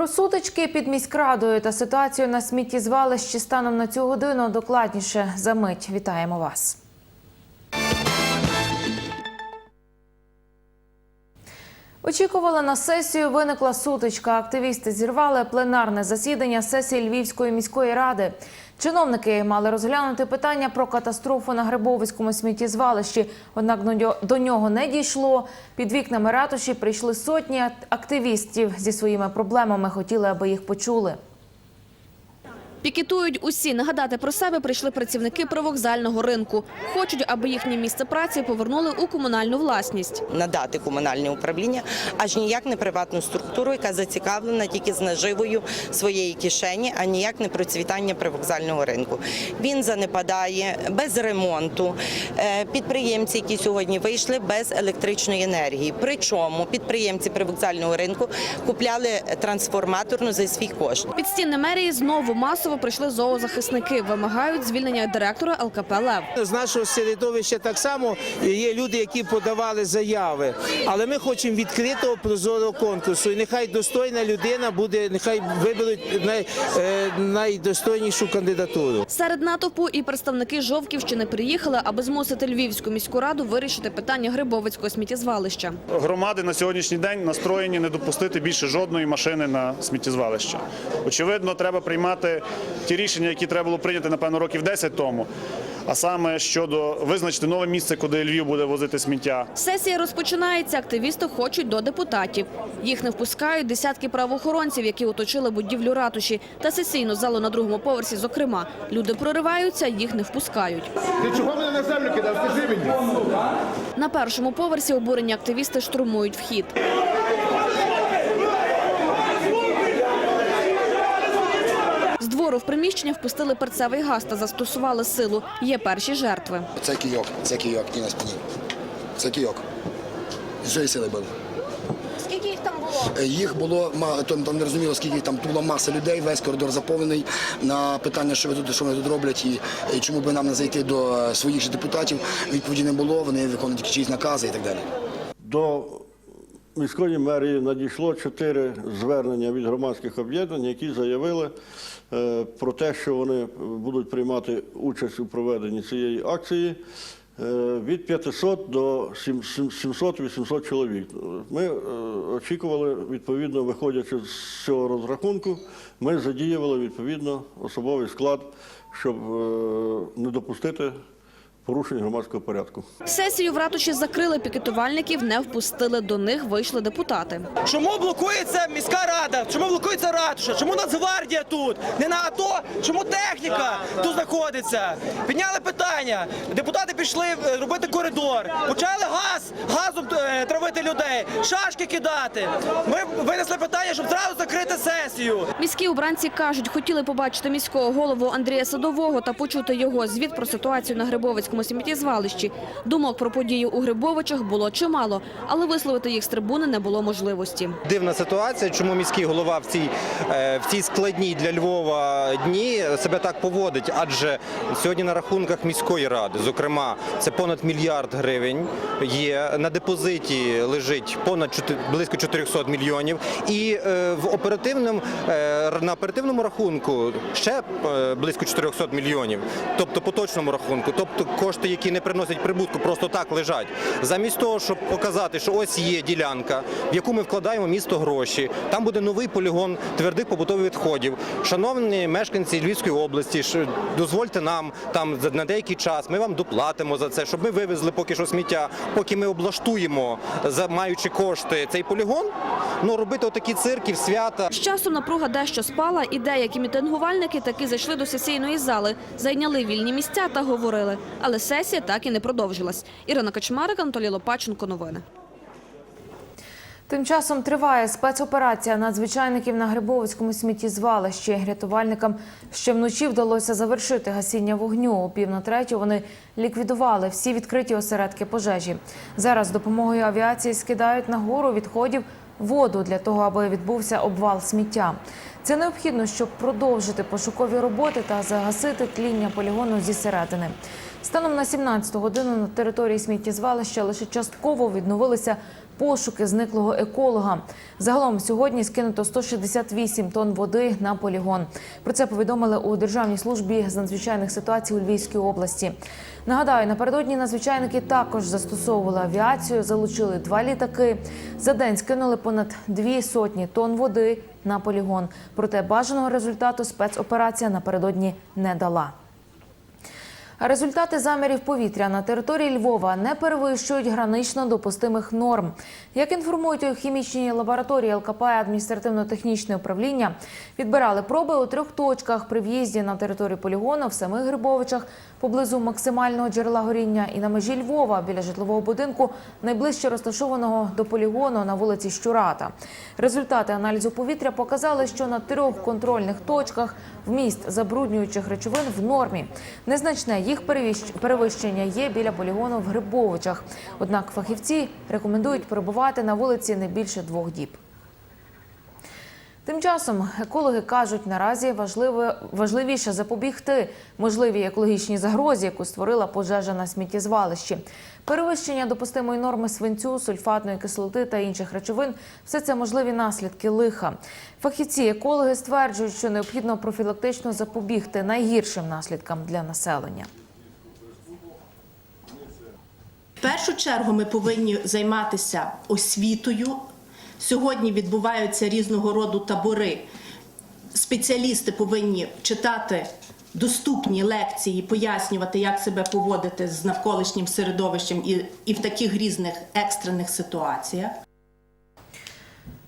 Про сутички під міськрадою та ситуацію на сміттєзвалищі станом на цю годину докладніше за мить. Вітаємо вас. Очікували на сесію. Виникла сутичка. Активісти зірвали пленарне засідання сесії Львівської міської ради. Чиновники мали розглянути питання про катастрофу на Грибовицькому сміттєзвалищі. Однак до нього- не дійшло. Під вікнами ратуші прийшли сотні активістів зі своїми проблемами. Хотіли, аби їх почули. Пікетують усі. Нагадати про себе прийшли працівники привокзального ринку. Хочуть, аби їхнє місце праці повернули у комунальну власність. надати комунальне управління, аж ніяк не приватну структуру, яка зацікавлена тільки з наживою своєї кишені, а ніяк не процвітання привокзального ринку. Він занепадає без ремонту. Е, Підприємці, які сьогодні вийшли без електричної енергії. Причому підприємці привокзального ринку купляли трансформаторну за свій кошт. Під стіни мерії знову масово прийшли зоозахисники. Вимагають звільнення директора ЛКП «Лев». З нашого середовища так само є люди, які подавали заяви. Але ми хочемо відкритого прозорого конкурсу. І нехай достойна людина буде, нехай виберуть най, е, найдостойнішу кандидатуру. Серед натовпу і представники Жовківщини приїхали, аби змусити Львівську міську раду вирішити питання Грибовицького сміттєзвалища. Громади на сьогоднішній день настроєні не допустити більше жодної машини на сміттєзвалище. Очевидно, треба приймати ті рішення, які треба було прийняти, напевно, років 10 тому. А саме щодо визначити нове місце, куди Львів буде возити сміття. Сесія розпочинається. Активісти хочуть до депутатів. Їх не впускають десятки правоохоронців, які оточили будівлю ратуші та сесійну залу на другому поверсі. Зокрема, люди прориваються, їх не впускають. Ти чого мене на землю кидав? Скажи мені. На першому поверсі обурені активісти штурмують вхід. З в приміщення впустили перцевий газ та застосували силу. Є перші жертви. Це кійок, це кійок, ті на спині. Це кійок. З цієї сили був. Скільки їх там було? Їх було там, там не розуміло, скільки їх там Тут була маса людей, весь коридор заповнений на питання, що ви тут, що вони тут роблять, і, і чому би нам не зайти до е, своїх же депутатів. Відповіді не було, вони виконують чиїсь накази і так далі. До міської мерії надійшло чотири звернення від громадських об'єднань, які заявили е, про те, що вони будуть приймати участь у проведенні цієї акції. е, Від 500 до 700-800 чоловік. Ми е, очікували, відповідно, виходячи з цього розрахунку, ми задіювали відповідно особовий склад, щоб не допустити порушень громадського порядку. Сесію в ратуші закрили пікетувальників, не впустили. До них вийшли депутати. Чому блокується міська рада? Чому блокується ратуша? Чому Нацгвардія тут? Не на АТО? Чому техніка тут знаходиться? Підняли питання. Депутати пішли е, робити коридор. Почали газ, газом е, травити людей, шашки кидати. Ми винесли питання, щоб зразу закрити сесію. Міські обранці кажуть, хотіли побачити міського голову Андрія Садового та почути його звіт про ситуацію на Грибовицькому сміттєзвалищі. Думок про подію у Грибовичах було чимало, але висловити їх з трибуни не було можливості. Дивна ситуація, чому міський голова в цій, е, в цій складній для Львова дні себе так поводить, адже сьогодні на рахунках міської ради, зокрема, це понад мільярд гривень є на депозиті лежить понад близько 400 мільйонів, і е, в оперативному е, на оперативному рахунку ще близько 400 мільйонів, тобто поточному рахунку, тобто кошти, які не приносять прибутку, просто так лежать. Замість того, щоб показати, що ось є ділянка, в яку ми вкладаємо місто гроші, там буде новий полігон твердих побутових відходів. Шановні мешканці Львівської області, дозвольте нам там на деякий час. Ми вам доплатимо за це, щоб ми вивезли поки що сміття, поки ми облаштуємо, маючи кошти цей полігон. Ну робити отакі цирки свята. З часом напруга дещо спала, і деякі мітингувальники таки зайшли до сесійної зали, зайняли вільні місця та говорили. Але сесія так і не продовжилась. Ірина Качмарик, Анатолій Лопаченко. Новини. Тим часом триває спецоперація надзвичайників на Грибовицькому сміттєзвалищі. Рятувальникам ще вночі вдалося завершити гасіння вогню. О пів на третю вони ліквідували всі відкриті осередки пожежі. Зараз з допомогою авіації скидають на гору відходів воду для того, аби відбувся обвал сміття. Це необхідно, щоб продовжити пошукові роботи та загасити тління полігону зі середини. Станом на 17 годину на території сміттєзвалища лише частково відновилися пошуки зниклого еколога. Загалом сьогодні скинуто 168 тонн води на полігон. Про це повідомили у Державній службі з надзвичайних ситуацій у Львівській області. Нагадаю, напередодні надзвичайники також застосовували авіацію, залучили два літаки. За день скинули понад дві сотні тонн води на полігон. Проте бажаного результату спецоперація напередодні не дала. Результати замірів повітря на території Львова не перевищують гранично допустимих норм. Як інформують у хімічній лабораторії ЛКП адміністративно-технічне управління, відбирали проби у трьох точках при в'їзді на територію полігону в самих Грибовичах, поблизу максимального джерела горіння і на межі Львова біля житлового будинку, найближче розташованого до полігону на вулиці Щурата. Результати аналізу повітря показали, що на трьох контрольних точках вміст забруднюючих речовин в нормі. Незначне їх перевищення є біля полігону в Грибовичах. Однак фахівці рекомендують перебувати на вулиці не більше двох діб. Тим часом екологи кажуть, наразі важливе, важливіше запобігти можливій екологічній загрозі, яку створила пожежа на сміттєзвалищі. Перевищення допустимої норми свинцю, сульфатної кислоти та інших речовин все це можливі наслідки лиха. Фахівці екологи стверджують, що необхідно профілактично запобігти найгіршим наслідкам для населення. Першу чергу ми повинні займатися освітою. Сьогодні відбуваються різного роду табори. Спеціалісти повинні читати доступні лекції, пояснювати, як себе поводити з навколишнім середовищем і, і в таких різних екстрених ситуаціях.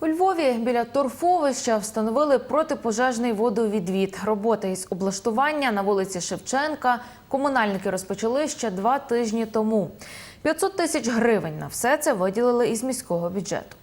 У Львові біля торфовища встановили протипожежний водовідвід. Роботи із облаштування на вулиці Шевченка комунальники розпочали ще два тижні тому. 500 тисяч гривень на все це виділили із міського бюджету.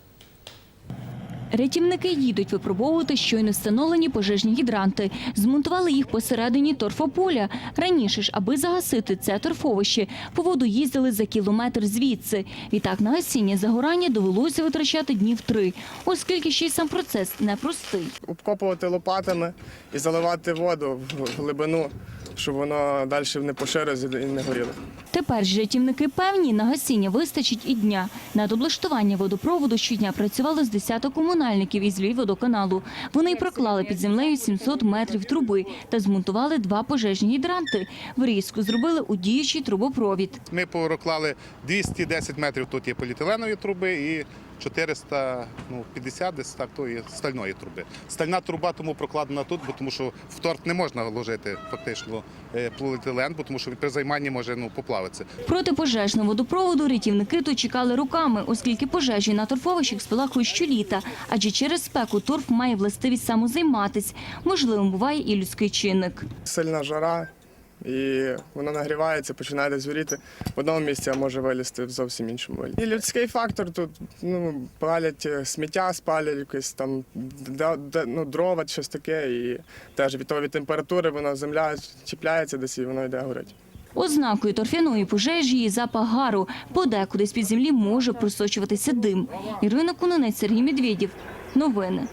Рятівники їдуть випробовувати щойно встановлені пожежні гідранти. Змонтували їх посередині торфополя. Раніше ж, аби загасити це торфовище, по воду їздили за кілометр звідси. Відтак на гасіння загорання довелося витрачати днів три, оскільки ще й сам процес непростий. обкопувати лопатами і заливати воду в глибину, щоб воно далі не поширилося і не горіло. Тепер ж рятівники певні, на гасіння вистачить і дня. Над облаштування водопроводу щодня працювали з десяток комунальників із Львівводоканалу. Вони й проклали під землею 700 метрів труби та змонтували два пожежні гідранти. Врізку зробили у діючий трубопровід. Ми проклали 210 метрів тут є поліетиленові труби і 450 десь так тої стальної труби. Стальна труба тому прокладена тут, бо тому що в торт не можна вложити фактично е, поліетилен, бо тому що при займанні може ну, поплавитися. Протипожежного водопроводу рятівники тут чекали руками, оскільки пожежі на торфовищах спалахують щоліта, адже через спеку торф має властивість самозайматись. Можливим буває і людський чинник. Сильна жара, і воно нагрівається, починає десь в одному місці, а може вилізти в зовсім іншому. І людський фактор тут ну, палять е, сміття, спалять якесь там ну, дрова, щось таке, і теж від того від температури воно земля чіпляється десь і воно йде горить. Ознакою торфяної пожежі є запах гару. Подекуди з-під землі може просочуватися дим. Ірина Кунонець, Сергій Медведєв. Новини.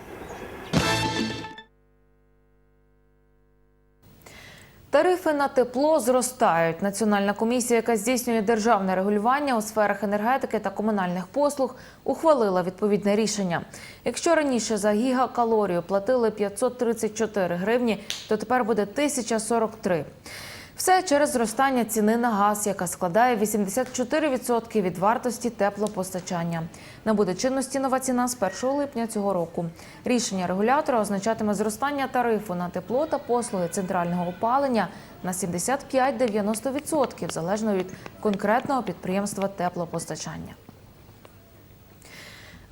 Тарифи на тепло зростають. Національна комісія, яка здійснює державне регулювання у сферах енергетики та комунальних послуг, ухвалила відповідне рішення. Якщо раніше за гігакалорію платили 534 гривні, то тепер буде 1043. Все через зростання ціни на газ, яка складає 84% від вартості теплопостачання. Набуде чинності нова ціна з 1 липня цього року. Рішення регулятора означатиме зростання тарифу на тепло та послуги центрального опалення на 75-90% залежно від конкретного підприємства теплопостачання.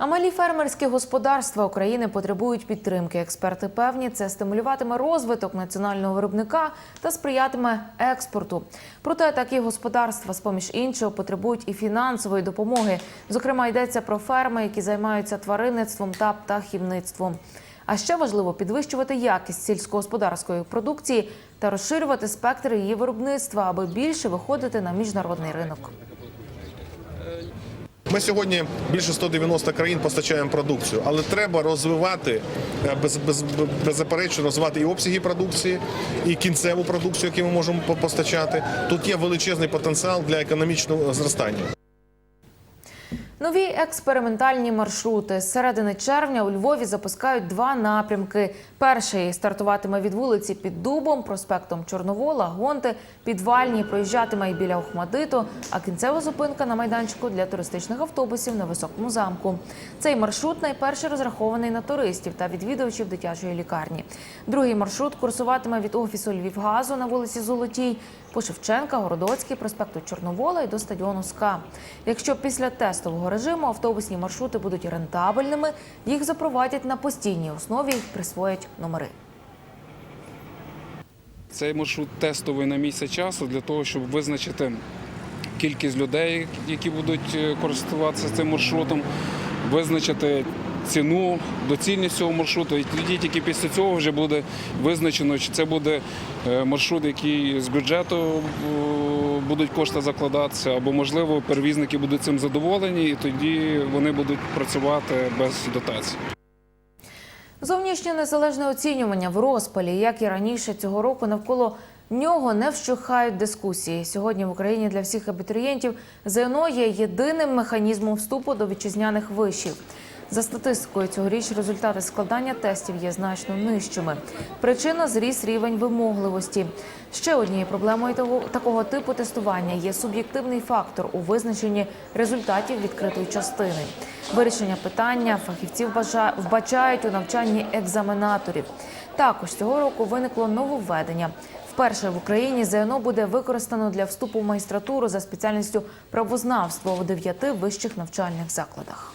А малі фермерські господарства України потребують підтримки. Експерти певні, це стимулюватиме розвиток національного виробника та сприятиме експорту. Проте такі господарства, з поміж іншого, потребують і фінансової допомоги. Зокрема, йдеться про ферми, які займаються тваринництвом та птахівництвом. А ще важливо підвищувати якість сільськогосподарської продукції та розширювати спектр її виробництва, аби більше виходити на міжнародний ринок. Ми сьогодні більше 190 країн постачаємо продукцію, але треба розвивати е, без, без, беззаперечно розвивати і обсяги продукції, і кінцеву продукцію, яку ми можемо по- постачати. Тут є величезний потенціал для економічного зростання. Нові експериментальні маршрути з середини червня у Львові запускають два напрямки. Перший стартуватиме від вулиці під Дубом, проспектом Чорновола, Гонти, Підвальні, проїжджатиме і біля Охмадиту, а кінцева зупинка на майданчику для туристичних автобусів на високому замку. Цей маршрут найперше розрахований на туристів та відвідувачів дитячої лікарні. Другий маршрут курсуватиме від офісу Львівгазу на вулиці Золотій, по Шевченка, Городоцький, проспекту Чорновола і до стадіону СКА. Якщо після тестового режиму автобусні маршрути будуть рентабельними, їх запровадять на постійній основі і присвоять номери. Цей маршрут тестовий на місяць часу для того, щоб визначити кількість людей, які будуть е, користуватися цим маршрутом, визначити ціну, доцільність цього маршруту. І тоді тільки після цього вже буде визначено, чи це буде е, маршрут, який з бюджету е, будуть кошти закладатися, або можливо перевізники будуть цим задоволені, і тоді вони будуть працювати без дотацій. Зовнішнє незалежне оцінювання в розпалі, як і раніше цього року, навколо нього не вщухають дискусії. Сьогодні в Україні для всіх абітурієнтів ЗНО є єдиним механізмом вступу до вітчизняних вишів. За статистикою цьогоріч результати складання тестів є значно нижчими. Причина зріс рівень вимогливості. Ще однією проблемою такого типу тестування є суб'єктивний фактор у визначенні результатів відкритої частини. Вирішення питання фахівці вбажа- вбачають у навчанні екзаменаторів. Також цього року виникло нововведення. Вперше в Україні ЗНО буде використано для вступу в магістратуру за спеціальністю правознавство у дев'яти вищих навчальних закладах.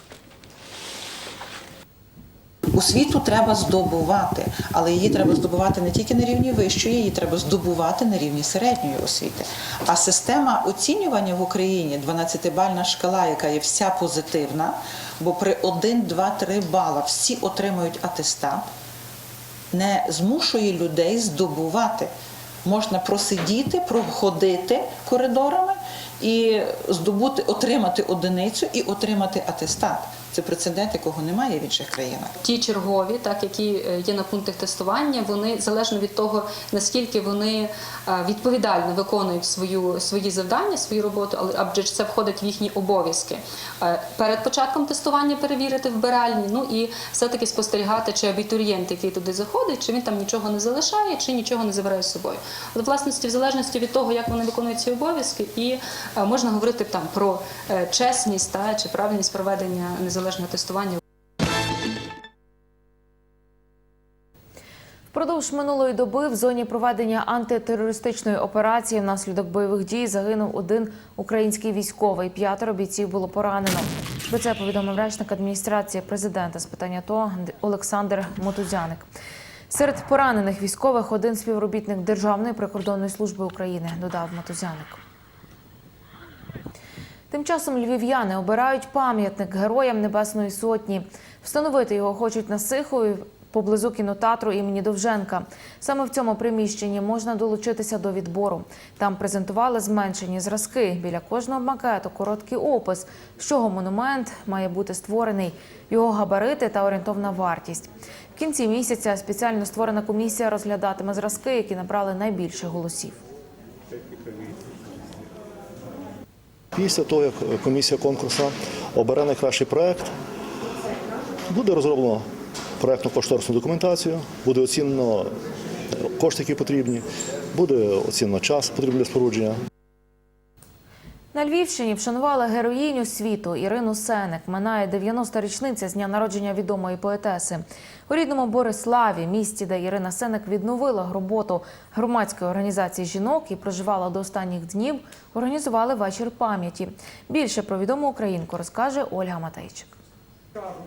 Освіту треба здобувати, але її треба здобувати не тільки на рівні вищої, її треба здобувати на рівні середньої освіти. А система оцінювання в Україні 12-бальна шкала, яка є вся позитивна, бо при 1, 2, 3 бала всі отримують атестат, не змушує людей здобувати. Можна просидіти, проходити коридорами і здобути, отримати одиницю і отримати атестат. Це прецедент, якого немає в інших країнах. Ті чергові, так які е, є на пунктах тестування, вони залежно від того, наскільки вони е, відповідально виконують свою свої завдання, свою роботу, але адже це входить в їхні обов'язки. Е, Перед початком тестування перевірити вбиральні, ну і все-таки спостерігати, чи абітурієнт, який туди заходить, чи він там нічого не залишає, чи нічого не забирає з собою. От, власності, в залежності від того, як вони виконують ці обов'язки, і можна говорити там про чесність та чи правильність проведення незалежного тестування. Впродовж минулої доби в зоні проведення антитерористичної операції внаслідок бойових дій загинув один український військовий. П'ятеро бійців було поранено. Про це повідомив речник адміністрації президента з питання АТО Олександр Мотузяник. Серед поранених військових один співробітник Державної прикордонної служби України, додав Матузяник. Тим часом львів'яни обирають пам'ятник героям Небесної Сотні. Встановити його хочуть на Сихові поблизу кінотеатру імені Довженка. Саме в цьому приміщенні можна долучитися до відбору. Там презентували зменшені зразки. Біля кожного макету короткий опис, з чого монумент має бути створений, його габарити та орієнтовна вартість. В кінці місяця спеціально створена комісія розглядатиме зразки, які набрали найбільше голосів. Після того, як комісія конкурсу обере найкращий проект, буде розроблено проектну кошторисну документацію, буде оцінено кошти, які потрібні, буде оцінено час потрібний для спорудження. На Львівщині вшанували героїню світу Ірину Сенек. Минає 90-та річниця з дня народження відомої поетеси. У рідному Бориславі, місті, де Ірина Сенек відновила роботу громадської організації жінок і проживала до останніх днів, організували вечір пам'яті. Більше про відому українку розкаже Ольга Матейчик.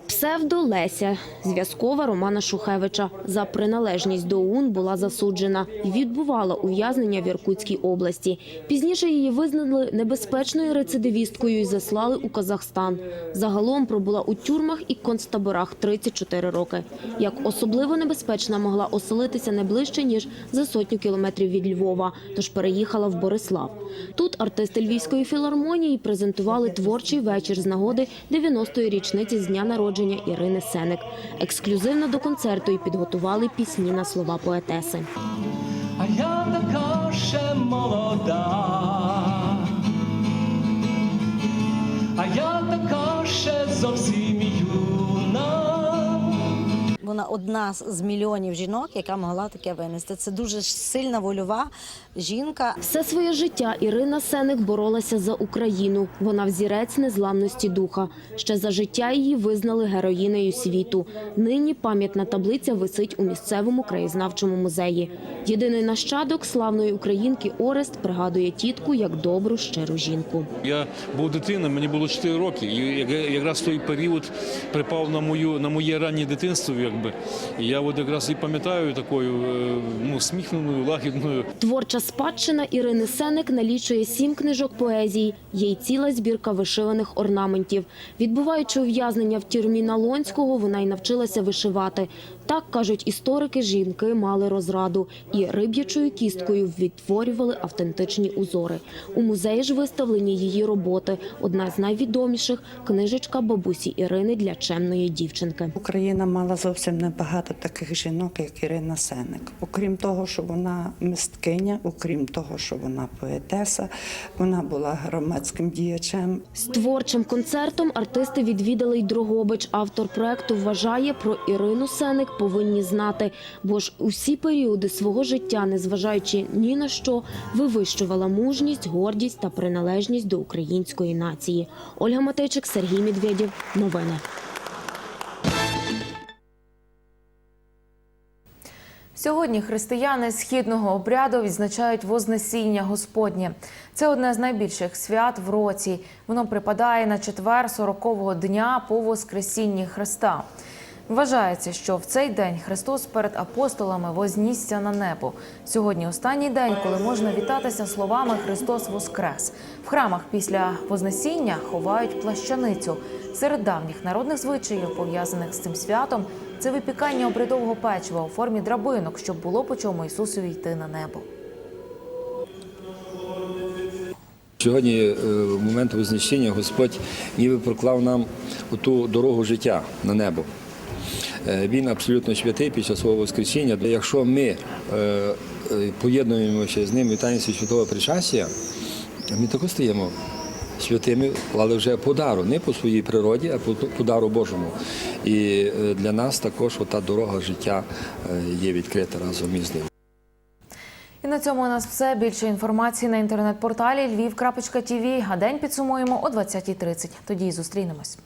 Псевдо Леся, зв'язкова Романа Шухевича. За приналежність до ОУН була засуджена і відбувала ув'язнення в Іркутській області. Пізніше її визнали небезпечною рецидивісткою і заслали у Казахстан. Загалом пробула у тюрмах і концтаборах 34 роки. Як особливо небезпечна могла оселитися не ближче, ніж за сотню кілометрів від Львова, тож переїхала в Борислав. Тут артисти Львівської філармонії презентували творчий вечір з нагоди 90-ї річниці з дня народження Ірини Сенек. Ексклюзивно до концерту і підготували пісні на слова поетеси. А я Вона одна з мільйонів жінок, яка могла таке винести. Це дуже сильна вольова жінка. Все своє життя Ірина Сеник боролася за Україну. Вона взірець незламності духа. Ще за життя її визнали героїнею світу. Нині пам'ятна таблиця висить у місцевому краєзнавчому музеї. Єдиний нащадок славної українки Орест пригадує тітку як добру щиру жінку. Я був дитина, мені було 4 роки, і як- якраз той період припав на мою на моє раннє дитинство, якби. І я от якраз і пам'ятаю такою е, ну, сміхненою, лагідною. Творча спадщина Ірини Сеник налічує сім книжок поезії. Є й ціла збірка вишиваних орнаментів. Відбуваючи ув'язнення в тюрмі Налонського, вона й навчилася вишивати. Так кажуть історики, жінки мали розраду і риб'ячою кісткою відтворювали автентичні узори. У музеї ж виставлені її роботи. Одна з найвідоміших книжечка бабусі Ірини для чемної дівчинки. Україна мала зовсім небагато таких жінок, як Ірина Сеник. Окрім того, що вона мисткиня, окрім того, що вона поетеса, вона була громадським діячем. З творчим концертом артисти відвідали й Дрогобич. Автор проекту вважає про Ірину Сеник повинні знати, бо ж усі періоди свого життя, незважаючи ні на що, вивищувала мужність, гордість та приналежність до української нації. Ольга Матейчик, Сергій Медведєв. Новини. Сьогодні християни східного обряду відзначають Вознесіння Господнє. Це одне з найбільших свят в році. Воно припадає на четвер 40-го дня по Воскресінні Христа. Вважається, що в цей день Христос перед апостолами вознісся на небо. Сьогодні останній день, коли можна вітатися словами Христос Воскрес. В храмах після Вознесіння ховають плащаницю. Серед давніх народних звичаїв, пов'язаних з цим святом, це випікання обрядового печива у формі драбинок, щоб було по чому Ісусові йти на небо. Сьогодні, е, в момент Вознесіння, Господь ніби проклав нам ту дорогу життя на небо. Е, Він абсолютно святий після свого Воскресіння. Якщо ми е, е, поєднуємося з ним вітанням святого причастя, ми також стаємо святими, але вже по дару, не по своїй природі, а по, дару Божому. І для нас також та дорога життя є відкрита разом із ним. І на цьому у нас все. Більше інформації на інтернет-порталі lviv.tv. А день підсумуємо о 20.30. Тоді й зустрінемось.